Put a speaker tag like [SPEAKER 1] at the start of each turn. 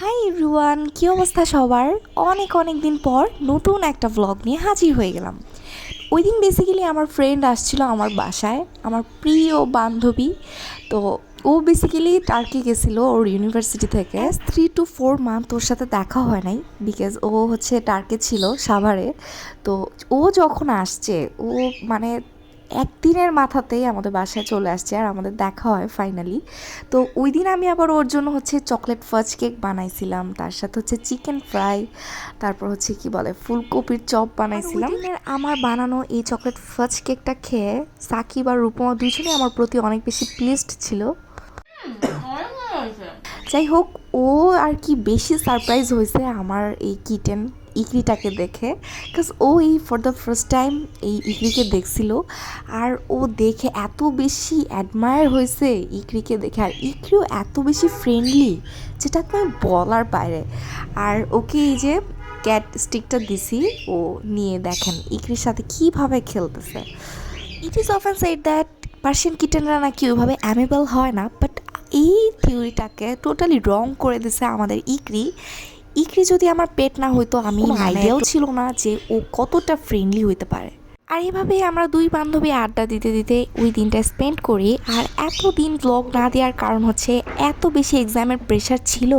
[SPEAKER 1] High রুয়ান কী অবস্থা সবার? অনেক অনেক দিন পর নতুন একটা ব্লগ নিয়ে হাজির হয়ে গেলাম। ওই দিন বেসিক্যালি আমার ফ্রেন্ড আসছিল আমার বাসায়, আমার প্রিয় বান্ধবী। তো ও বেসিক্যালি টার্কি গেছিল ওর ইউনিভার্সিটি থেকে। থ্রি টু ফোর মান্থ ওর সাথে দেখা হয় নাই বিকজ ও হচ্ছে টার্কে ছিল সাভারে। তো ও যখন আসছে, ও মানে একদিনের মাথাতেই আমাদের বাসায় চলে আসছে আর আমাদের দেখা হয় ফাইনালি তো ওই দিন আমি আবার ওর জন্য হচ্ছে চকলেট ফাজ কেক বানাইছিলাম, তার সাথে হচ্ছে চিকেন ফ্রাই তারপর হচ্ছে কি বলে, ফুলকপির চপ বানাইছিলাম। আমার বানানো এই চকলেট ফাজ কেকটা খেয়ে সাকিব আর রূপমা দুজনেই আমার প্রতি অনেক বেশি প্লেসড ছিল। যাই হোক, ও আর কি বেশি সারপ্রাইজ হয়েছে আমার এই কিটেন ইকরিটাকে দেখে বিকজ ও এই ফর দ্য ফার্স্ট টাইম এই ইকরিকে দেখছিল আর ও দেখে এত বেশি অ্যাডমায়ার হয়েছে ইকরিকে দেখে। আর ইকরিও এত বেশি ফ্রেন্ডলি যেটা তুমি বলার বাইরে। আর ওকে এই যে ক্যাট স্টিকটা দিছি, ও নিয়ে দেখেন ইকরির সাথে কীভাবে খেলতেছে। It is often said that Persian কিটেনরা নাকি ওইভাবে অ্যামেবল হয় না বাট এই থিওরিটাকে টোটালি রং করে দিছে আমাদের ইকরি ইকরি যদি আমার পেট না হইতো আমি আইডিয়াও ছিল না যে ও কতটা ফ্রেন্ডলি হইতে পারে। আর এভাবেই আমরা দুই বান্ধবী আড্ডা দিতে দিতে ওই দিনটা স্পেন্ড করি আর এত দিন ব্লগ না দেওয়ার কারণ হচ্ছে এত বেশি এক্সামের প্রেশার ছিল।